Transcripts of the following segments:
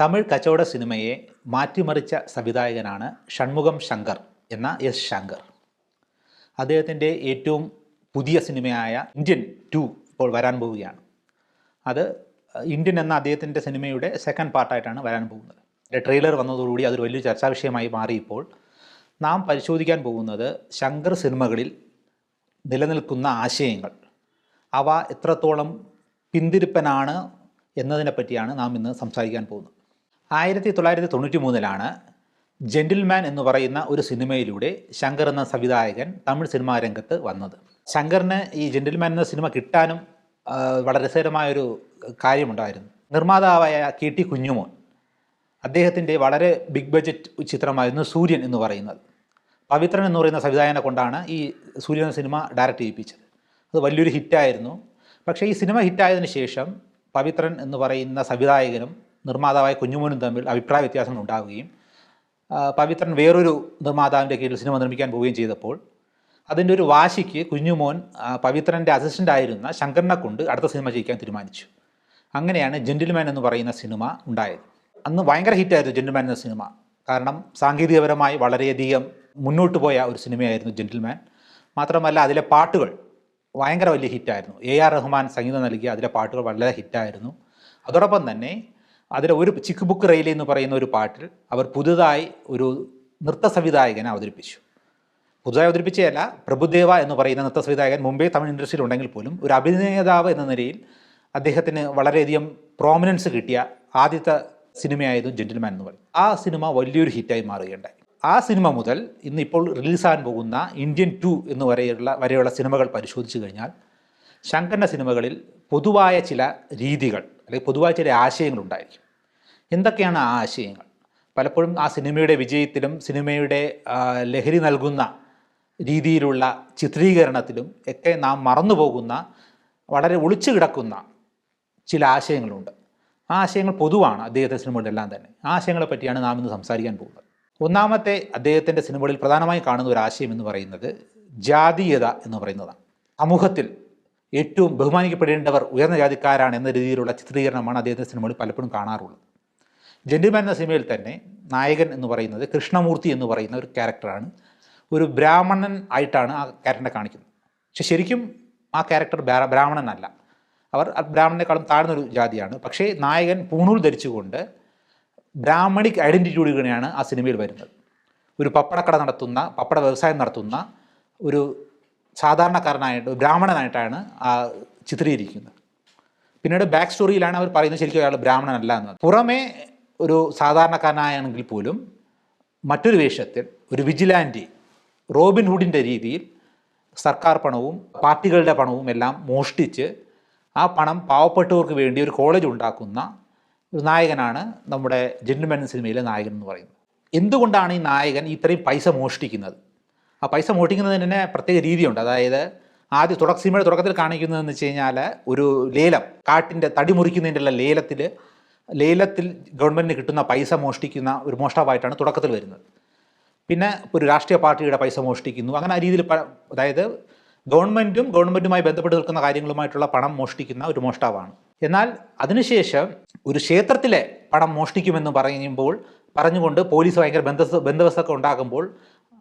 തമിഴ് കച്ചവട സിനിമയെ മാറ്റിമറിച്ച സംവിധായകനാണ് ഷൺമുഖം ശങ്കർ എന്ന എസ് ശങ്കർ. അദ്ദേഹത്തിന്റെ ഏറ്റവും പുതിയ സിനിമയായ ഇന്ത്യൻ ടു ഇപ്പോൾ വരാൻ പോവുകയാണ്. അത് ഇന്ത്യൻ എന്ന അദ്ദേഹത്തിന്റെ സിനിമയുടെ സെക്കൻഡ് പാർട്ടായിട്ടാണ് വരാൻ പോകുന്നത്. ട്രെയിലർ വന്നതോടുകൂടി അതൊരു വലിയ ചർച്ചാ വിഷയമായി മാറിയപ്പോൾ നാം പരിശോധിക്കാൻ പോകുന്നത് ശങ്കർ സിനിമകളിൽ നിലനിൽക്കുന്ന ആശയങ്ങൾ. അവ എത്രത്തോളം പിന്തിരിപ്പനാണ് എന്നതിനെ പറ്റിയാണ് നാം ഇന്ന് സംസാരിക്കാൻ പോകുന്നത്. ആയിരത്തി തൊള്ളായിരത്തി തൊണ്ണൂറ്റി മൂന്നിലാണ് ജെന്റിൽമാൻ എന്ന് പറയുന്ന ഒരു സിനിമയിലൂടെ ശങ്കർ എന്ന സംവിധായകൻ തമിഴ് സിനിമാ രംഗത്ത് വന്നത്. ശങ്കറിന് ഈ ജെന്റിൽമാൻ എന്ന സിനിമ കിട്ടാനും വളരെ രസകരമായൊരു കാര്യമുണ്ടായിരുന്നു. നിർമ്മാതാവായ കെ ടി കുഞ്ഞുമോൻ അദ്ദേഹത്തിന്റെ വളരെ ബിഗ് ബഡ്ജറ്റ് ചിത്രമായിരുന്നു സൂര്യൻ എന്ന് പറയുന്നത്. പവിത്രൻ എന്ന് പറയുന്ന സംവിധായകനെ കൊണ്ടാണ് ഈ സൂര്യൻ സിനിമ ഡയറക്റ്റ് ചെയ്യിപ്പിച്ചത്. അത് വലിയൊരു ഹിറ്റായിരുന്നു. പക്ഷേ ഈ സിനിമ ഹിറ്റായതിനു ശേഷം പവിത്രൻ എന്ന് പറയുന്ന സംവിധായകനും നിർമ്മാതാവായ കുഞ്ഞുമോനും തമ്മിൽ അഭിപ്രായ വ്യത്യാസങ്ങൾ ഉണ്ടാവുകയും പവിത്രൻ വേറൊരു നിർമ്മാതാവിന്റെ കീഴിൽ സിനിമ നിർമ്മിക്കാൻ പോവുകയും ചെയ്തപ്പോൾ അതിന്റെ ഒരു വാശിക്ക് കുഞ്ഞുമോൻ പവിത്രന്റെ അസിസ്റ്റന്റ് ആയിരുന്ന ശങ്കറിനെ കൊണ്ട് അടുത്ത സിനിമ ചെയ്യിക്കാൻ തീരുമാനിച്ചു. അങ്ങനെയാണ് ജെന്റിൽമാൻ എന്ന് പറയുന്ന സിനിമ ഉണ്ടായത്. അന്ന് ഭയങ്കര ഹിറ്റായിരുന്നു ജെന്റിൽമാൻ എന്ന സിനിമ. കാരണം സാങ്കേതികപരമായി വളരെയധികം മുന്നോട്ട് പോയ ഒരു സിനിമയായിരുന്നു ജെന്റിൽമാൻ മാത്രമല്ല അതിലെ പാട്ടുകൾ ഭയങ്കര വലിയ ഹിറ്റായിരുന്നു എ ആർ റഹ്മാൻ സംഗീതം നൽകിയ അതിലെ പാട്ടുകൾ വളരെ ഹിറ്റായിരുന്നു അതോടൊപ്പം തന്നെ അതിലെ ഒരു ചിക്ക് ബുക്ക് റെയിലി എന്ന് പറയുന്ന ഒരു പാട്ടിൽ അവർ പുതുതായി ഒരു നൃത്ത സംവിധായകനെ അവതരിപ്പിച്ചു. പുതുതായി അവതരിപ്പിച്ചതല്ല പ്രഭുദേവ എന്ന് പറയുന്ന നൃത്ത സംവിധായകൻ മുംബൈ തമിഴ് ഇൻഡസ്ട്രിയിൽ ഉണ്ടെങ്കിൽ പോലും ഒരു അഭിനേതാവ് എന്ന നിലയിൽ അദ്ദേഹത്തിന് വളരെയധികം പ്രോമിനൻസ് കിട്ടിയ ആദ്യത്തെ സിനിമയായിരുന്നു ജെന്റിൽമാൻ എന്ന് പറയും. ആ സിനിമ വലിയൊരു ഹിറ്റായി മാറുകയുണ്ടായി. ആ സിനിമ മുതൽ ഇന്നിപ്പോൾ റിലീസാകാൻ പോകുന്ന ഇന്ത്യൻ ടു എന്ന് വരെയുള്ള വരെയുള്ള സിനിമകൾ പരിശോധിച്ചു കഴിഞ്ഞാൽ ശങ്കറിന്റെ സിനിമകളിൽ പൊതുവായ ചില രീതികൾ അല്ലെങ്കിൽ പൊതുവായ ചില ആശയങ്ങളുണ്ടായിരിക്കും എന്തൊക്കെയാണ് ആ ആശയങ്ങൾ? പലപ്പോഴും ആ സിനിമയുടെ വിജയത്തിലും സിനിമയുടെ ലഹരി നൽകുന്ന രീതിയിലുള്ള ചിത്രീകരണത്തിലും ഒക്കെ നാം മറന്നു പോകുന്ന വളരെ ഒളിച്ചു കിടക്കുന്ന ചില ആശയങ്ങളുണ്ട്. ആ ആശയങ്ങൾ പൊതുവാണ് അദ്ദേഹത്തെ സിനിമകളിലെല്ലാം തന്നെ. ആ ആശയങ്ങളെ പറ്റിയാണ് നാം ഇന്ന് സംസാരിക്കാൻ പോകുന്നത്. ഒന്നാമത്തെ അദ്ദേഹത്തിന്റെ സിനിമകളിൽ പ്രധാനമായി കാണുന്ന ഒരു ആശയം എന്ന് പറയുന്നത് ജാതീയത എന്ന് പറയുന്നതാണ്. സമൂഹത്തിൽ ഏറ്റവും ബഹുമാനിക്കപ്പെടേണ്ടവർ ഉയർന്ന ജാതിക്കാരാണ് എന്ന രീതിയിലുള്ള ചിത്രീകരണമാണ് അദ്ദേഹത്തിന്റെ സിനിമകളിൽ പലപ്പോഴും കാണാറുള്ളത്. ജെന്റിൽമാൻ എന്ന സിനിമയിൽ തന്നെ നായകൻ എന്ന് പറയുന്നത് കൃഷ്ണമൂർത്തി എന്ന് പറയുന്ന ഒരു ക്യാരക്ടറാണ്. ഒരു ബ്രാഹ്മണൻ ആയിട്ടാണ് ആ ക്യാരക്ടറിനെ കാണിക്കുന്നത്. പക്ഷെ ശരിക്കും ആ ക്യാരക്ടർ ബ്രാ- ബ്രാഹ്മണനല്ല. അവർ ബ്രാഹ്മണനേക്കാളും താഴ്ന്നൊരു ജാതിയാണ്. പക്ഷേ നായകൻ പൂണൂൽ ധരിച്ചുകൊണ്ട് ബ്രാഹ്മണിക് ഐഡന്റിറ്റിയോടുകൂടിയാണ് ആ സിനിമയിൽ വരുന്നത്. ഒരു പപ്പടക്കട നടത്തുന്ന പപ്പട വ്യവസായം നടത്തുന്ന ഒരു സാധാരണക്കാരനായിട്ട് ബ്രാഹ്മണനായിട്ടാണ് ആ ചിത്രീകരിക്കുന്നത്. പിന്നീട് ബാക്ക് സ്റ്റോറിയിലാണ് അവർ പറയുന്നത് ശരിക്കും അയാൾ ബ്രാഹ്മണനല്ല എന്നത് പുറമേ ഒരു സാധാരണക്കാരനായാണെങ്കിൽ പോലും മറ്റൊരു വേഷത്തിൽ ഒരു വിജിലാന്റി റോബിൻ ഹുഡിന്റെ രീതിയിൽ സർക്കാർ പണവും പാർട്ടികളുടെ പണവും എല്ലാം മോഷ്ടിച്ച് ആ പണം പാവപ്പെട്ടവർക്ക് വേണ്ടി ഒരു കോളേജ് ഉണ്ടാക്കുന്ന ഒരു നായകനാണ് നമ്മുടെ ജെന്റിൽമാൻ സിനിമയിലെ നായകൻ എന്ന് പറയുന്നത്. എന്തുകൊണ്ടാണ് ഈ നായകൻ ഇത്രയും പൈസ മോഷ്ടിക്കുന്നത്? ആ പൈസ മോഷ്ടിക്കുന്നതിന് തന്നെ പ്രത്യേക രീതിയുണ്ട്. അതായത് ആദ്യ തുടക്ക സിനിമയുടെ തുടക്കത്തിൽ കാണിക്കുന്നതെന്ന് വെച്ച് കഴിഞ്ഞാൽ ഒരു ലേലം കാട്ടിന്റെ തടി മുറിക്കുന്നതിന്റെ ലേലത്തിൽ ലേലത്തിൽ ഗവൺമെന്റിന് കിട്ടുന്ന പൈസ മോഷ്ടിക്കുന്ന ഒരു മോഷ്ടാവായിട്ടാണ് തുടക്കത്തിൽ വരുന്നത്. പിന്നെ ഒരു രാഷ്ട്രീയ പാർട്ടിയുടെ പൈസ മോഷ്ടിക്കുന്നു. അങ്ങനെ ആ രീതിയിൽ അതായത് ഗവൺമെന്റും ഗവൺമെന്റുമായി ബന്ധപ്പെട്ട് നിൽക്കുന്ന കാര്യങ്ങളുമായിട്ടുള്ള പണം മോഷ്ടിക്കുന്ന ഒരു മോഷ്ടാവാണ്. എന്നാൽ അതിനുശേഷം ഒരു ക്ഷേത്രത്തിലെ പണം മോഷ്ടിക്കുമെന്ന് പറയുമ്പോൾ പറഞ്ഞുകൊണ്ട് പോലീസ് ഭയങ്കര ബന്ധ ബന്ധവസ്ഥൊക്കെ ഉണ്ടാകുമ്പോൾ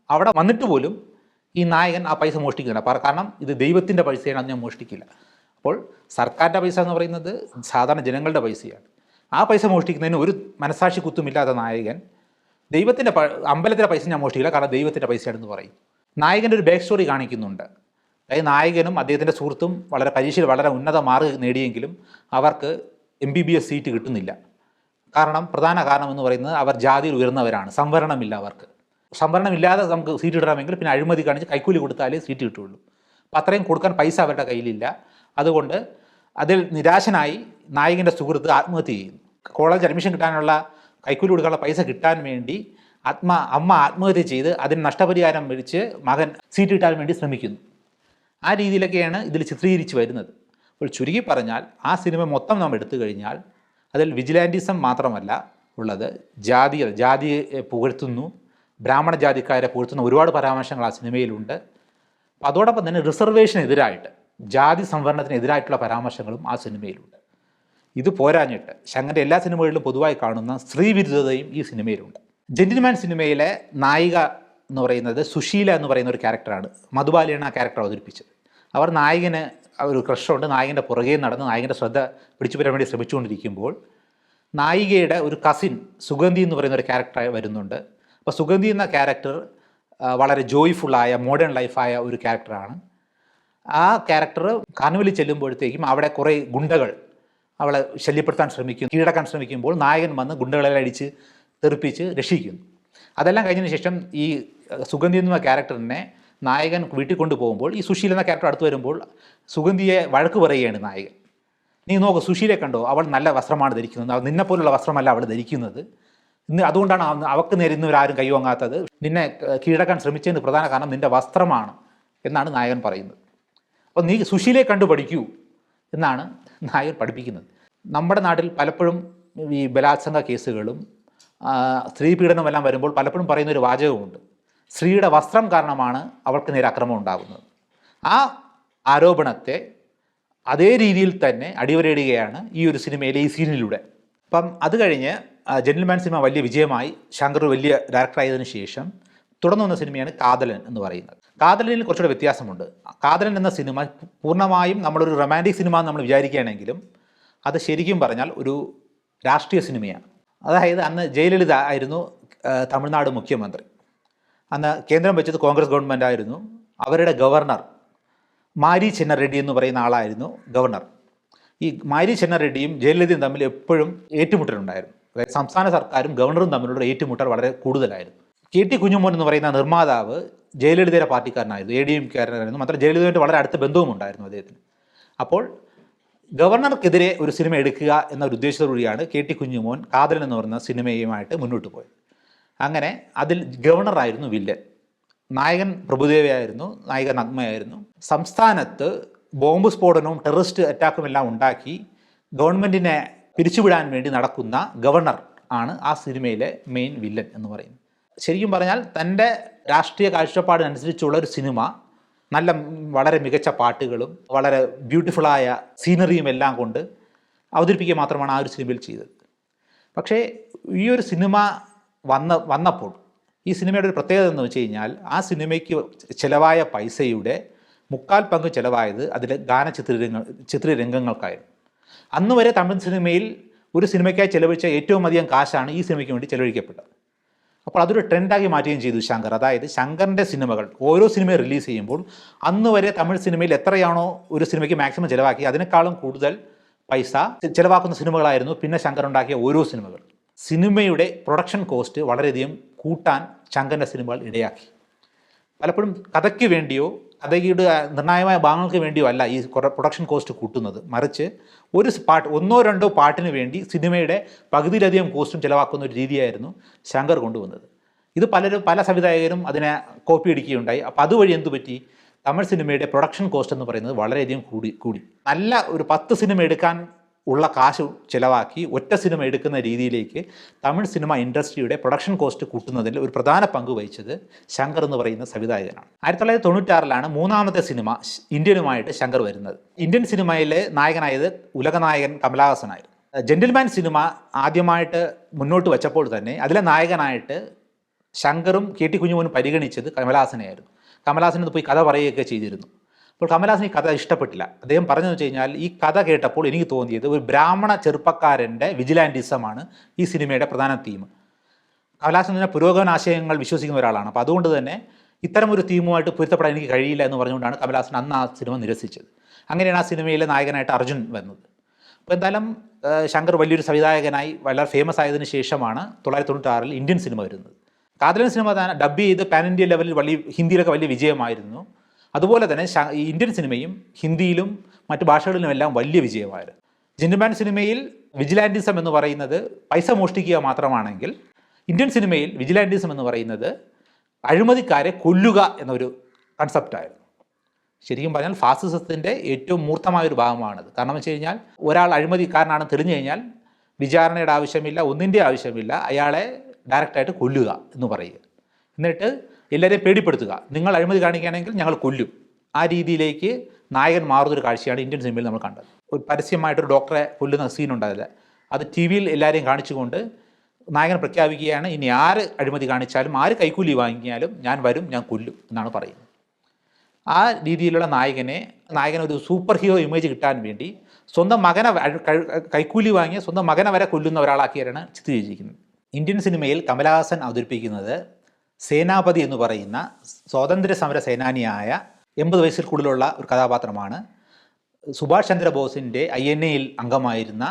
അവിടെ വന്നിട്ട് പോലും ഈ നായകൻ ആ പൈസ മോഷ്ടിക്കുന്നില്ല. കാരണം ഇത് ദൈവത്തിന്റെ പൈസയാണ് അത് ഞാൻ മോഷ്ടിക്കില്ല. അപ്പോൾ സർക്കാരിന്റെ പൈസ എന്ന് പറയുന്നത് സാധാരണ ജനങ്ങളുടെ പൈസയാണ്. ആ പൈസ മോഷ്ടിക്കുന്നതിന് ഒരു മനസാക്ഷി കുത്തുമില്ലാത്ത നായകൻ ദൈവത്തിന്റെ അമ്പലത്തിലെ പൈസ ഞാൻ മോഷ്ടിക്കില്ല കാരണം ദൈവത്തിന്റെ പൈസയാണെന്ന് പറയും. നായകന്റെ ഒരു ബാക്ക് സ്റ്റോറി കാണിക്കുന്നുണ്ട്. അതായത് നായകനും അദ്ദേഹത്തിന്റെ സുഹൃത്തും വളരെ പരീക്ഷയിൽ വളരെ ഉന്നത മാർക്ക് നേടിയെങ്കിലും അവർക്ക് M B B S seat കിട്ടുന്നില്ല. കാരണം പ്രധാന കാരണം എന്ന് പറയുന്നത് അവർ ജാതിയിൽ ഉയർന്നവരാണ് സംവരണമില്ല അവർക്ക്. സംവരണമില്ലാതെ നമുക്ക് സീറ്റ് കിട്ടണമെങ്കിൽ പിന്നെ അഴിമതി കാണിച്ച് കൈക്കൂലി കൊടുത്താലേ സീറ്റ് കിട്ടുള്ളൂ അപ്പം അത്രയും കൊടുക്കാൻ പൈസ അവരുടെ കയ്യിലില്ല. അതുകൊണ്ട് അതിൽ നിരാശനായി നായകന്റെ സുഹൃത്ത് ആത്മഹത്യ ചെയ്യുന്നു. കോളേജ് അഡ്മിഷൻ കിട്ടാനുള്ള കൈക്കൂലി കൊടുക്കാനുള്ള പൈസ കിട്ടാൻ വേണ്ടി ആത്മ അമ്മ ആത്മഹത്യ ചെയ്ത് അതിന് നഷ്ടപരിഹാരം മേടിച്ച് മകൻ സീറ്റ് കിട്ടാൻ വേണ്ടി ശ്രമിക്കുന്നു. ആ രീതിയിലൊക്കെയാണ് ഇതിൽ ചിത്രീകരിച്ച് വരുന്നത്. അപ്പോൾ ചുരുക്കി പറഞ്ഞാൽ ആ സിനിമ മൊത്തം നാം എടുത്തു കഴിഞ്ഞാൽ അതിൽ വിജിലാന്റിസം മാത്രമല്ല ഉള്ളത്. ജാതി ജാതിയെ പുകഴ്ത്തുന്നു. ബ്രാഹ്മണ ജാതിക്കാരെ പുകഴ്ത്തുന്ന ഒരുപാട് പരാമർശങ്ങൾ ആ സിനിമയിലുണ്ട് അപ്പോൾ അതോടൊപ്പം തന്നെ റിസർവേഷനെതിരായിട്ട് ജാതി സംവരണത്തിനെതിരായിട്ടുള്ള പരാമർശങ്ങളും ആ സിനിമയിലുണ്ട് ഇത് പോരാഞ്ഞിട്ട് ശങ്കന്റെ എല്ലാ സിനിമകളിലും പൊതുവായി കാണുന്ന സ്ത്രീവിരുദ്ധതയും ഈ സിനിമയിലുണ്ട്. ജെന്റിൽമാൻ സിനിമയിലെ നായിക എന്ന് പറയുന്നത് സുശീല എന്ന് പറയുന്ന ഒരു ക്യാരക്ടറാണ്. മധുബാലിയാണ് ആ ക്യാരക്ടർ അവതരിപ്പിച്ചത്. അവർ നായകന് ഒരു ക്രഷുണ്ട്. നായകന്റെ പുറകെ നടന്ന് നായകന്റെ ശ്രദ്ധ പിടിച്ചു വരാൻ വേണ്ടി ശ്രമിച്ചുകൊണ്ടിരിക്കുമ്പോൾ നായികയുടെ ഒരു കസിൻ സുഗന്ധി എന്ന് പറയുന്ന ഒരു ക്യാരക്ടർ വരുന്നുണ്ട്. അപ്പോൾ സുഗന്ധി എന്ന ക്യാരക്ടർ വളരെ ജോയ്ഫുള്ളായ മോഡേൺ ലൈഫായ ഒരു ക്യാരക്ടറാണ്. ആ ക്യാരക്ടർ കാനുവലി ചെല്ലുമ്പോഴത്തേക്കും അവിടെ കുറേ ഗുണ്ടകൾ അവളെ ശല്യപ്പെടുത്താൻ ശ്രമിക്കും കീഴടക്കാൻ ശ്രമിക്കുമ്പോൾ നായകൻ വന്ന് ഗുണ്ടകളെല്ലാം അടിച്ച് തെറിപ്പിച്ച് രക്ഷിക്കുന്നു. അതെല്ലാം കഴിഞ്ഞതിന് ശേഷം ഈ സുഗന്ധി എന്ന ക്യാരക്ടറിനെ നായകൻ വീട്ടിൽ കൊണ്ടുപോകുമ്പോൾ ഈ സുശീൽ എന്ന ക്യാരക്ടർ അടുത്ത് വരുമ്പോൾ സുഗന്ധിയെ വഴക്ക് പറയുകയാണ് നായകൻ. നീ നോക്ക് സുശീലെ കണ്ടോ? അവൾ നല്ല വസ്ത്രമാണ് ധരിക്കുന്നത്. അവൾ നിന്നെപ്പോലുള്ള വസ്ത്രമല്ല അവൾ ധരിക്കുന്നത്. ഇന്ന് അതുകൊണ്ടാണ് അവക്ക് നേരെ ഇന്ന് ആരും കൈവാങ്ങാത്തത് നിന്നെ കീഴടക്കാൻ ശ്രമിച്ചതിന് പ്രധാന കാരണം നിന്റെ വസ്ത്രമാണ് എന്നാണ് നായകൻ പറയുന്നത്. അപ്പോൾ നീ സുശീലെ കണ്ടു പഠിക്കൂ എന്നാണ് നായകൻ പഠിപ്പിക്കുന്നത്. നമ്മുടെ നാട്ടിൽ പലപ്പോഴും ഈ ബലാത്സംഗ കേസുകളും സ്ത്രീ പീഡനമെല്ലാം വരുമ്പോൾ പലപ്പോഴും പറയുന്നൊരു വാചകമുണ്ട്. സ്ത്രീയുടെ വസ്ത്രം കാരണമാണ് അവൾക്ക് നേരെ അക്രമം ഉണ്ടാകുന്നത്. ആ ആരോപണത്തെ അതേ രീതിയിൽ തന്നെ അടിവരയിടുകയാണ് ഈ ഒരു സിനിമയിലെ ഈ സീനിലൂടെ. അപ്പം അത് കഴിഞ്ഞ് ജെന്റിൽമാൻ സിനിമ വലിയ വിജയമായി. ശങ്കർ വലിയ ഡയറക്ടറായതിനു ശേഷം തുടർന്ന് വന്ന സിനിമയാണ് കാതലൻ എന്ന് പറയുന്നത്. കാതലനിൽ കുറച്ചുകൂടെ വ്യത്യാസമുണ്ട്. കാതലൻ എന്ന സിനിമ പൂർണമായും നമ്മളൊരു റൊമാന്റിക് സിനിമ എന്ന് നമ്മൾ വിചാരിക്കുകയാണെങ്കിലും അത് ശരിക്കും പറഞ്ഞാൽ ഒരു രാഷ്ട്രീയ സിനിമയാണ്. അതായത് അന്ന് ജയലളിത ആയിരുന്നു തമിഴ്നാട് മുഖ്യമന്ത്രി. അന്ന് കേന്ദ്രം വെച്ചത് കോൺഗ്രസ് ഗവൺമെന്റ് ആയിരുന്നു. അവരുടെ ഗവർണർ മാരി ചെന്ന റെഡ്ഡി എന്ന് പറയുന്ന ആളായിരുന്നു ഗവർണർ. ഈ മാരി ചെന്ന റെഡ്ഡിയും ജയലളിതയും തമ്മിൽ എപ്പോഴും ഏറ്റുമുട്ടലുണ്ടായിരുന്നു. അതായത് സംസ്ഥാന സർക്കാരും ഗവർണറും തമ്മിലുള്ള ഏറ്റുമുട്ടൽ വളരെ കൂടുതലായിരുന്നു. കെ ടി കുഞ്ഞുമോൻ എന്ന് പറയുന്ന നിർമ്മാതാവ് ജയലളിതയുടെ പാർട്ടിക്കാരനായിരുന്നു എ ഡി എം കാരനായിരുന്നു. മാത്രം ജയലളിതയുമായിട്ട് വളരെ അടുത്ത ബന്ധവും ഉണ്ടായിരുന്നു അദ്ദേഹത്തിന്. അപ്പോൾ ഗവർണർക്കെതിരെ ഒരു സിനിമ എടുക്കുക എന്ന ഒരു ഉദ്ദേശത്തോടുകൂടിയാണ് കെ ടി കുഞ്ഞുമോൻ കാതൽ എന്ന് പറയുന്ന സിനിമയുമായിട്ട് മുന്നോട്ട് പോയത്. അങ്ങനെ അതിൽ ഗവർണറായിരുന്നു വില്ലൻ. നായകൻ പ്രഭുദേവയായിരുന്നു നായിക നഗ്മയായിരുന്നു. സംസ്ഥാനത്ത് ബോംബ് സ്ഫോടനവും ടെററിസ്റ്റ് അറ്റാക്കും എല്ലാം ഉണ്ടാക്കി ഗവൺമെന്റിനെ പിരിച്ചുവിടാൻ വേണ്ടി നടക്കുന്ന ഗവർണർ ആണ് ആ സിനിമയിലെ മെയിൻ വില്ലൻ എന്ന് പറയുന്നത്. ശരിക്കും പറഞ്ഞാൽ തന്റെ രാഷ്ട്രീയ കാഴ്ചപ്പാടിനനുസരിച്ചുള്ള ഒരു സിനിമ നല്ല വളരെ മികച്ച പാട്ടുകളും വളരെ ബ്യൂട്ടിഫുള്ളായ സീനറിയും എല്ലാം കൊണ്ട് അവതരിപ്പിക്കുക മാത്രമാണ് ആ ഒരു സിനിമയിൽ ചെയ്തത്. പക്ഷേ ഈ ഒരു സിനിമ വന്ന വന്നപ്പോൾ ഈ സിനിമയുടെ ഒരു പ്രത്യേകത എന്ന് വെച്ച് കഴിഞ്ഞാൽ ആ സിനിമയ്ക്ക് ചിലവായ പൈസയുടെ മുക്കാൽ പങ്ക് ചിലവായത് അതിലെ ഗാന ചിത്രരംഗ ചിത്രരംഗങ്ങൾക്കായിരുന്നു. അന്ന് വരെ തമിഴ് സിനിമയിൽ ഒരു സിനിമയ്ക്കായി ചെലവഴിച്ച ഏറ്റവും അധികം കാശാണ് ഈ സിനിമയ്ക്ക് വേണ്ടി ചെലവഴിക്കപ്പെട്ടത്. അപ്പോൾ അതൊരു ട്രെൻഡാക്കി മാറ്റുകയും ചെയ്തു ശങ്കർ. അതായത് ശങ്കറിന്റെ സിനിമകൾ ഓരോ സിനിമയും റിലീസ് ചെയ്യുമ്പോൾ അന്ന് വരെ തമിഴ് സിനിമയിൽ എത്രയാണോ ഒരു സിനിമയ്ക്ക് മാക്സിമം ചിലവാക്കി അതിനേക്കാളും കൂടുതൽ പൈസ ചിലവാക്കുന്ന സിനിമകളായിരുന്നു. പിന്നെ ശങ്കർ ഉണ്ടാക്കിയ ഓരോ സിനിമകൾ. സിനിമയുടെ പ്രൊഡക്ഷൻ കോസ്റ്റ് വളരെയധികം കൂട്ടാൻ ശങ്കറിന്റെ സിനിമകൾ ഇടയാക്കി. പലപ്പോഴും കഥയ്ക്ക് വേണ്ടിയോ കഥയുടെ നിർണായകമായ ഭാഗങ്ങൾക്ക് വേണ്ടിയോ അല്ല ഈ പ്രൊഡക്ഷൻ കോസ്റ്റ് കൂട്ടുന്നത്. മറിച്ച് ഒരു പാട്ട് ഒന്നോ രണ്ടോ പാട്ടിന് വേണ്ടി സിനിമയുടെ പകുതിയിലധികം കോസ്റ്റും ചിലവാക്കുന്ന ഒരു രീതിയായിരുന്നു ശങ്കർ കൊണ്ടുവന്നത്. ഇത് പലരും പല സംവിധായകരും അതിനെ കോപ്പി അടിക്കുകയുണ്ടായി അപ്പോൾ അതുവഴി എന്തു പറ്റി? തമിഴ് സിനിമയുടെ പ്രൊഡക്ഷൻ കോസ്റ്റ് എന്ന് പറയുന്നത് വളരെയധികം കൂടി കൂടി. നല്ല ഒരു പത്ത് സിനിമ എടുക്കാൻ ഉള്ള കാശ് ചിലവാക്കി ഒറ്റ സിനിമ എടുക്കുന്ന രീതിയിലേക്ക് തമിഴ് സിനിമ ഇൻഡസ്ട്രിയുടെ പ്രൊഡക്ഷൻ കോസ്റ്റ് കൂട്ടുന്നതിൽ ഒരു പ്രധാന പങ്ക് വഹിച്ചത് ശങ്കർ എന്ന് പറയുന്ന സംവിധായകനാണ്. ആയിരത്തി തൊള്ളായിരത്തി തൊണ്ണൂറ്റാറിലാണ് മൂന്നാമത്തെ സിനിമ ഇന്ത്യനുമായിട്ട് ശങ്കർ വരുന്നത്. ഇന്ത്യൻ സിനിമയിലെ നായകനായത് ഉലകനായകൻ കമലഹാസനായിരുന്നു. ജെന്റിൽമാൻ സിനിമ ആദ്യമായിട്ട് മുന്നോട്ട് വെച്ചപ്പോൾ തന്നെ അതിലെ നായകനായിട്ട് ശങ്കറും കെ ടി കുഞ്ഞുമോനും പരിഗണിച്ചത് കമലഹാസനെയായിരുന്നു. കമലഹാസൻ പോയി കഥ പറയുകയൊക്കെ ചെയ്തിരുന്നു. അപ്പോൾ കമലഹാസൻ ഈ കഥ ഇഷ്ടപ്പെട്ടില്ല. അദ്ദേഹം പറഞ്ഞതെന്ന് വെച്ച് കഴിഞ്ഞാൽ ഈ കഥ കേട്ടപ്പോൾ എനിക്ക് തോന്നിയത് ഒരു ബ്രാഹ്മണ ചെറുപ്പക്കാരന്റെ വിജിലാന്റിസമാണ് ഈ സിനിമയുടെ പ്രധാന തീം കമലഹാസൻ തന്നെ പുരോഗമന ആശയങ്ങൾ വിശ്വസിക്കുന്ന ഒരാളാണ്. അപ്പോൾ അതുകൊണ്ട് തന്നെ ഇത്തരം ഒരു തീമുമായിട്ട് പൊരുത്തപ്പെടാൻ എനിക്ക് കഴിയില്ല എന്ന് പറഞ്ഞുകൊണ്ടാണ് കമലഹാസൻ അന്ന് ആ സിനിമ നിരസിച്ചത്. അങ്ങനെയാണ് ആ സിനിമയിലെ നായകനായിട്ട് അർജുൻ വന്നത്. അപ്പോൾ എന്തായാലും ശങ്കർ വലിയൊരു സംവിധായകനായി വളരെ ഫേമസ് ആയതിനു ശേഷമാണ് തൊള്ളായിരത്തി തൊണ്ണൂറ്റാറിൽ ഇന്ത്യൻ സിനിമ വരുന്നത്. കാതലൻ സിനിമ ഡബ് ചെയ്ത് പാൻ ഇന്ത്യ ലെവലിൽ വലിയ ഹിന്ദിയിലൊക്കെ വലിയ വിജയമായിരുന്നു. അതുപോലെ തന്നെ ഇന്ത്യൻ സിനിമയും ഹിന്ദിയിലും മറ്റു ഭാഷകളിലുമെല്ലാം വലിയ വിജയമായിരുന്നു ജിൻഡുമാൻ സിനിമയിൽ വിജിലാന്റിസം എന്ന് പറയുന്നത് പൈസ മോഷ്ടിക്കുക മാത്രമാണെങ്കിൽ ഇന്ത്യൻ സിനിമയിൽ വിജിലാന്റിസം എന്ന് പറയുന്നത് അഴിമതിക്കാരെ കൊല്ലുക എന്നൊരു കൺസെപ്റ്റായിരുന്നു ശരിക്കും പറഞ്ഞാൽ ഫാസിസത്തിന്റെ ഏറ്റവും മൂർത്തമായ ഒരു ഭാഗമാണിത്. കാരണം വെച്ച് കഴിഞ്ഞാൽ ഒരാൾ അഴിമതിക്കാരനാണെന്ന് തെളിഞ്ഞു കഴിഞ്ഞാൽ വിചാരണയുടെ ആവശ്യമില്ല ഒന്നിന്റെ ആവശ്യമില്ല അയാളെ ഡയറക്റ്റായിട്ട് കൊല്ലുക എന്ന് പറയുക. എന്നിട്ട് എല്ലാവരെയും പേടിപ്പെടുത്തുക. നിങ്ങൾ അഴിമതി കാണിക്കുകയാണെങ്കിൽ ഞങ്ങൾ കൊല്ലും. ആ രീതിയിലേക്ക് നായകൻ മാറുന്നൊരു കാഴ്ചയാണ് ഇന്ത്യൻ സിനിമയിൽ നമ്മൾ കണ്ടത്. ഒരു പരസ്യമായിട്ടൊരു ഡോക്ടറെ കൊല്ലുന്ന സീൻ ഉണ്ടായില്ല അത് ടി വിയിൽ എല്ലാവരെയും കാണിച്ചുകൊണ്ട് നായകൻ പ്രഖ്യാപിക്കുകയാണ്. ഇനി ആര് അഴിമതി കാണിച്ചാലും ആര് കൈക്കൂലി വാങ്ങിയാലും ഞാൻ വരും ഞാൻ കൊല്ലും എന്നാണ് പറയുന്നത്. ആ രീതിയിലുള്ള നായകനെ നായകൻ ഒരു സൂപ്പർ ഹീറോ ഇമേജ് കിട്ടാൻ വേണ്ടി സ്വന്തം മകനെ കൈക്കൂലി വാങ്ങിയ സ്വന്തം മകനെ വരെ കൊല്ലുന്ന ഒരാളാക്കിയാണ് ചിത്രീകരിച്ചിരിക്കുന്നത്. ഇന്ത്യൻ സിനിമയിൽ കമലഹാസൻ അവതരിപ്പിക്കുന്നത് സേനാപതി എന്ന് പറയുന്ന സ്വാതന്ത്ര്യ സമര സേനാനിയായ എൺപത് വയസ്സിൽ കൂടുതലുള്ള ഒരു കഥാപാത്രമാണ്. സുഭാഷ് ചന്ദ്രബോസിന്റെ ഐ എൻ എയിൽ അംഗമായിരുന്ന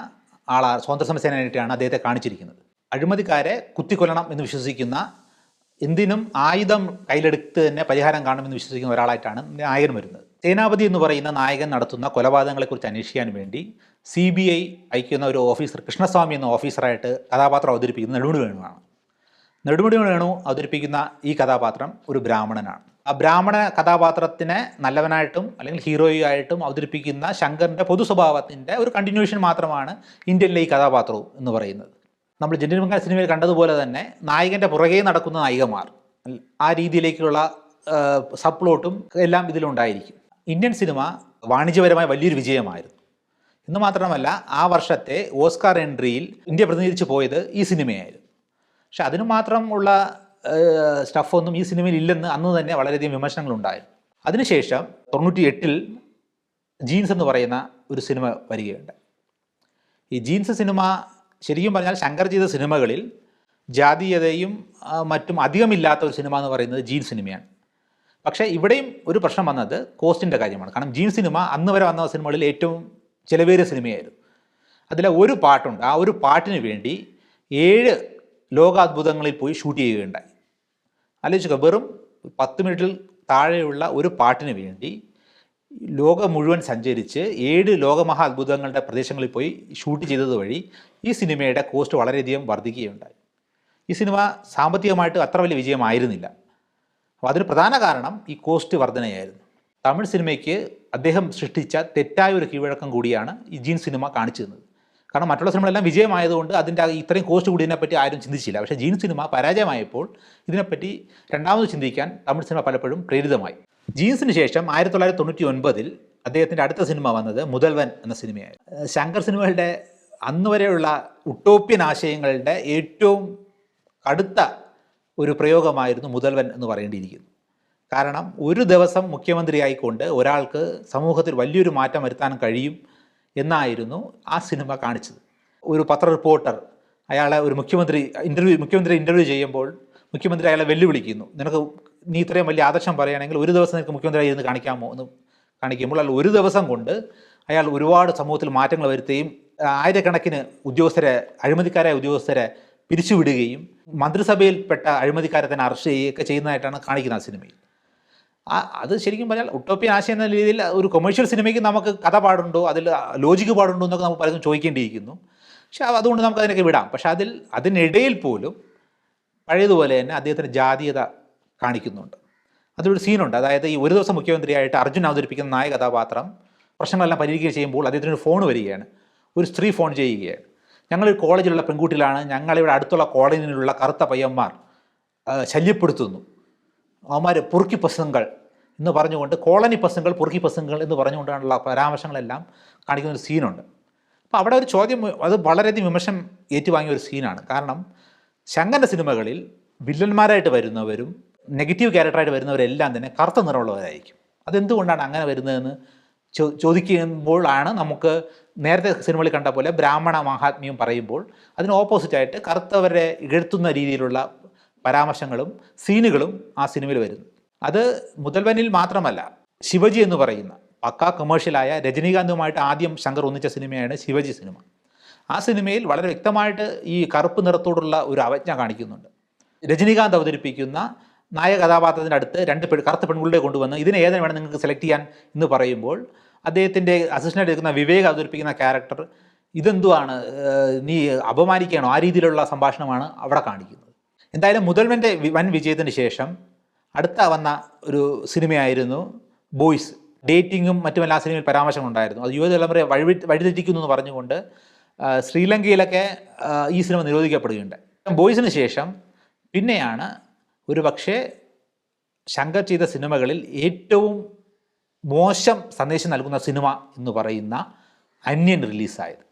ആളാ സ്വാതന്ത്ര്യ സമര സേനാനിയായിട്ടാണ് അദ്ദേഹത്തെ കാണിച്ചിരിക്കുന്നത്. അഴിമതിക്കാരെ കുത്തിക്കൊല്ലണം എന്ന് വിശ്വസിക്കുന്ന എന്തിനും ആയുധം കയ്യിലെടുത്ത് തന്നെ പരിഹാരം കാണുമെന്ന് വിശ്വസിക്കുന്ന ഒരാളായിട്ടാണ് നായകൻ വരുന്നത്. സേനാപതി എന്ന് പറയുന്ന നായകൻ നടത്തുന്ന കൊലപാതകങ്ങളെക്കുറിച്ച് അന്വേഷിക്കാൻ വേണ്ടി സി ബി ഐ അയക്കുന്ന ഒരു ഓഫീസർ കൃഷ്ണസ്വാമി എന്ന ഓഫീസറായിട്ട് കഥാപാത്രം അവതരിപ്പിക്കുന്ന നെടുമുടി വേണുവാണ്. നെടുമുടി അവതരിപ്പിക്കുന്ന ഈ കഥാപാത്രം ഒരു ബ്രാഹ്മണനാണ്. ആ ബ്രാഹ്മണ കഥാപാത്രത്തിനെ നല്ലവനായിട്ടും അല്ലെങ്കിൽ ഹീറോയായിട്ടും അവതരിപ്പിക്കുന്ന ശങ്കറിന്റെ പൊതു സ്വഭാവത്തിന്റെ ഒരു കണ്ടിന്യൂഷൻ മാത്രമാണ് ഇന്ത്യയിലെ ഈ കഥാപാത്രവും എന്ന് പറയുന്നത്. നമ്മൾ ജന്റിമംഗൽ സിനിമയിൽ കണ്ടതുപോലെ തന്നെ നായകന്റെ പുറകെ നടക്കുന്ന നായികമാർ ആ രീതിയിലേക്കുള്ള സബ് പ്ലോട്ടും എല്ലാം ഇതിലുണ്ടായിരിക്കും. ഇന്ത്യൻ സിനിമ വാണിജ്യപരമായ വലിയൊരു വിജയമായിരുന്നു. എന്ന് മാത്രമല്ല ആ വർഷത്തെ ഓസ്കാർ എൻട്രിയിൽ ഇന്ത്യ പ്രതിനിധിച്ച് പോയത് ഈ സിനിമയായിരുന്നു. പക്ഷെ അതിനു മാത്രം ഉള്ള സ്റ്റഫൊന്നും ഈ സിനിമയിൽ ഇല്ലെന്ന് അന്ന് തന്നെ വളരെയധികം വിമർശനങ്ങളുണ്ടായിരുന്നു അതിനുശേഷം തൊണ്ണൂറ്റി എട്ടിൽ ജീൻസ് എന്ന് പറയുന്ന ഒരു സിനിമ വരികയുണ്ട് ഈ ജീൻസ് സിനിമ ശരിക്കും പറഞ്ഞാൽ ശങ്കർ ചെയ്ത സിനിമകളിൽ ജാതീയതയും മറ്റും അധികമില്ലാത്ത ഒരു സിനിമ എന്ന് പറയുന്നത് ജീൻസ് സിനിമയാണ് പക്ഷേ ഇവിടെയും ഒരു പ്രശ്നം വന്നത് കോസ്റ്റിന്റെ കാര്യമാണ്. കാരണം ജീൻസ് സിനിമ അന്ന് വരെ വന്ന സിനിമകളിൽ ഏറ്റവും ചിലവേറിയ സിനിമയായിരുന്നു അതിലെ ഒരു പാട്ടുണ്ട്. ആ ഒരു പാട്ടിന് വേണ്ടി ഏഴ് ലോകാത്ഭുതങ്ങളിൽ പോയി ഷൂട്ട് ചെയ്യുകയുണ്ടായി. ആലോചിക്കുക വെറും പത്ത് മിനിറ്റിൽ താഴെയുള്ള ഒരു പാട്ടിന് വേണ്ടി ലോകം മുഴുവൻ സഞ്ചരിച്ച് ഏഴ് ലോകമഹാ അത്ഭുതങ്ങളുടെ പ്രദേശങ്ങളിൽ പോയി ഷൂട്ട് ചെയ്തത് വഴി ഈ സിനിമയുടെ കോസ്റ്റ് വളരെയധികം വർദ്ധിക്കുകയുണ്ടായി. ഈ സിനിമ സാമ്പത്തികമായിട്ട് അത്ര വലിയ വിജയമായിരുന്നില്ല. അപ്പോൾ അതിന് പ്രധാന കാരണം ഈ കോസ്റ്റ് വർധനയായിരുന്നു. തമിഴ് സിനിമയ്ക്ക് അദ്ദേഹം സൃഷ്ടിച്ച തെറ്റായ ഒരു കീഴ്വഴക്കം കൂടിയാണ് ഈ ജീൻ സിനിമ കാണിച്ചു തന്നത്. കാരണം മറ്റുള്ള സിനിമകളെല്ലാം വിജയമായതുകൊണ്ട് അതിന്റെ ഇത്രയും കോസ്റ്റ് കൂടിയതിനെപ്പറ്റി ആരും ചിന്തിച്ചില്ല. പക്ഷേ ജീൻ സിനിമ പരാജയമായപ്പോൾ ഇതിനെപ്പറ്റി രണ്ടാമത് ചിന്തിക്കാൻ തമിഴ് സിനിമ പലപ്പോഴും പ്രേരിതമായി. ജീൻസിന് ശേഷം ആയിരത്തി തൊള്ളായിരത്തി തൊണ്ണൂറ്റി ഒൻപതിൽ അദ്ദേഹത്തിന്റെ അടുത്ത സിനിമ വന്നത് മുതൽവൻ എന്ന സിനിമയായിരുന്നു. ശങ്കർ സിനിമകളുടെ അന്ന് വരെയുള്ള ഉട്ടോപ്യൻ ആശയങ്ങളുടെ ഏറ്റവും കടുത്ത ഒരു പ്രയോഗമായിരുന്നു മുതൽവൻ എന്ന് പറയേണ്ടിയിരിക്കുന്നു. കാരണം ഒരു ദിവസം മുഖ്യമന്ത്രിയായിക്കൊണ്ട് ഒരാൾക്ക് സമൂഹത്തിൽ വലിയൊരു മാറ്റം വരുത്താൻ കഴിയും എന്നായിരുന്നു ആ സിനിമ കാണിച്ചത്. ഒരു പത്ര റിപ്പോർട്ടർ അയാളെ ഒരു മുഖ്യമന്ത്രി ഇന്റർവ്യൂ മുഖ്യമന്ത്രി ഇന്റർവ്യൂ ചെയ്യുമ്പോൾ മുഖ്യമന്ത്രി അയാളെ വെല്ലുവിളിക്കുന്നു. നിനക്ക് നീ ഇത്രയും വലിയ ആദർശം പറയുകയാണെങ്കിൽ ഒരു ദിവസം നിനക്ക് മുഖ്യമന്ത്രി ഇരുന്ന് കാണിക്കാമോ എന്ന് കാണിക്കുമ്പോൾ അയാൾ ഒരു ദിവസം കൊണ്ട് അയാൾ ഒരുപാട് സമൂഹത്തിൽ മാറ്റങ്ങൾ വരുത്തുകയും ആയിരക്കണക്കിന് ഉദ്യോഗസ്ഥരെ അഴിമതിക്കാരായ ഉദ്യോഗസ്ഥരെ പിരിച്ചുവിടുകയും മന്ത്രിസഭയിൽപ്പെട്ട അഴിമതിക്കാരെ തന്നെ അറസ്റ്റ് ചെയ്യുകയൊക്കെ ചെയ്യുന്നതായിട്ടാണ് കാണിക്കുന്നത് ആ സിനിമയിൽ. അത് ശരിക്കും പറഞ്ഞാൽ ഒട്ടോപ്പിയൻ ആശയം എന്ന രീതിയിൽ ഒരു കൊമേഴ്ഷ്യൽ സിനിമയ്ക്ക് നമുക്ക് കഥ പാടുണ്ടോ? അതിൽ ലോജിക്ക് പാടുണ്ടോ എന്നൊക്കെ നമുക്ക് പലതും ചോദിക്കേണ്ടിയിരിക്കുന്നു. പക്ഷെ അതുകൊണ്ട് നമുക്ക് അതിനൊക്കെ വിടാം. പക്ഷെ അതിൽ അതിനിടയിൽ പോലും പഴയതുപോലെ തന്നെ അദ്ദേഹത്തിന് ജാതീയത കാണിക്കുന്നുണ്ട്. അതിലൊരു സീനുണ്ട് അതായത് ഈ ഒരു ദിവസം മുഖ്യമന്ത്രിയായിട്ട് അർജുൻ അവതരിപ്പിക്കുന്ന നായ കഥാപാത്രം പ്രശ്നങ്ങളെല്ലാം പരിഹരിക്കുകയും ചെയ്യുമ്പോൾ അദ്ദേഹത്തിന് ഒരു ഫോൺ വരികയാണ്. ഒരു സ്ത്രീ ഫോൺ ചെയ്യുകയാണ്. ഞങ്ങൾ കോളേജിലുള്ള പെൺകുട്ടികളാണ്. ഞങ്ങളിവിടെ അടുത്തുള്ള കോളേജിലുള്ള കറുത്ത പയ്യന്മാർ ശല്യപ്പെടുത്തുന്നു. അവന്മാർ പൊറുക്കി പസങ്ങൾ എന്ന് പറഞ്ഞുകൊണ്ട് കോളനി പസങ്ങൾ പൊറുക്കി പസങ്ങൾ എന്ന് പറഞ്ഞുകൊണ്ടാണുള്ള പരാമർശങ്ങളെല്ലാം കാണിക്കുന്ന ഒരു സീനുണ്ട്. അപ്പോൾ അവിടെ ഒരു ചോദ്യം അത് വളരെയധികം വിമർശം ഏറ്റുവാങ്ങിയ ഒരു സീനാണ്. കാരണം ശങ്കന്റെ സിനിമകളിൽ വില്ലന്മാരായിട്ട് വരുന്നവരും നെഗറ്റീവ് ക്യാരക്ടറായിട്ട് വരുന്നവരെല്ലാം തന്നെ കറുത്ത നിറമുള്ളവരായിരിക്കും. അതെന്തുകൊണ്ടാണ് അങ്ങനെ വരുന്നതെന്ന് ചോ ചോദിക്കുമ്പോഴാണ് നമുക്ക് നേരത്തെ സിനിമകളിൽ കണ്ട പോലെ ബ്രാഹ്മണ മഹാത്മ്യം പറയുമ്പോൾ അതിന് ഓപ്പോസിറ്റായിട്ട് കറുത്തവരെ ഇകഴ്ത്തുന്ന രീതിയിലുള്ള പരാമർശങ്ങളും സീനുകളും ആ സിനിമയിൽ വരുന്നു. അത് മുതൽവനിൽ മാത്രമല്ല ശിവജി എന്ന് പറയുന്ന പക്കാ കമേഴ്ഷ്യലായ രജനീകാന്തുമായിട്ട് ആദ്യം ശങ്കർ ഒന്നിച്ച സിനിമയാണ് ശിവജി സിനിമ. ആ സിനിമയിൽ വളരെ വ്യക്തമായിട്ട് ഈ കറുപ്പ് നിറത്തോടുള്ള ഒരു അവജ്ഞ കാണിക്കുന്നുണ്ട്. രജനീകാന്ത് അവതരിപ്പിക്കുന്ന നായക കഥാപാത്രത്തിന്റെ അടുത്ത് രണ്ട് പെൺ കറുത്ത പെൺകുട്ടികളെ കൊണ്ടുവന്ന് ഇതിനെ ഏതിനെ വേണം നിങ്ങൾക്ക് സെലക്ട് ചെയ്യാൻ എന്ന് പറയുമ്പോൾ അദ്ദേഹത്തിന്റെ അസിസ്റ്റന്റ് എടുക്കുന്ന വിവേക് അവതരിപ്പിക്കുന്ന ക്യാരക്ടർ ഇതെന്തുവാണ് നീ അപമാനിക്കുകയാണോ? ആ രീതിയിലുള്ള സംഭാഷണമാണ് അവിടെ കാണിക്കുന്നത്. എന്തായാലും മുതൽവന്റെ വൻ വിജയത്തിന് ശേഷം അടുത്ത വന്ന ഒരു സിനിമയായിരുന്നു ബോയ്സ്. ഡേറ്റിങ്ങും മറ്റുമെല്ലാം സിനിമയിൽ പരാമർശങ്ങളുണ്ടായിരുന്നു. അത് യുവതലമുറയെ വഴി വഴിതെറ്റിക്കുന്നു എന്ന് പറഞ്ഞുകൊണ്ട് ശ്രീലങ്കയിലൊക്കെ ഈ സിനിമ നിരോധിക്കപ്പെടുകയുണ്ട് ബോയ്സിന് ശേഷം പിന്നെയാണ് ഒരു പക്ഷേ ശങ്കർ ചെയ്ത സിനിമകളിൽ ഏറ്റവും മോശം സന്ദേശം നൽകുന്ന സിനിമ എന്ന് പറയുന്ന അന്യൻ റിലീസായത്.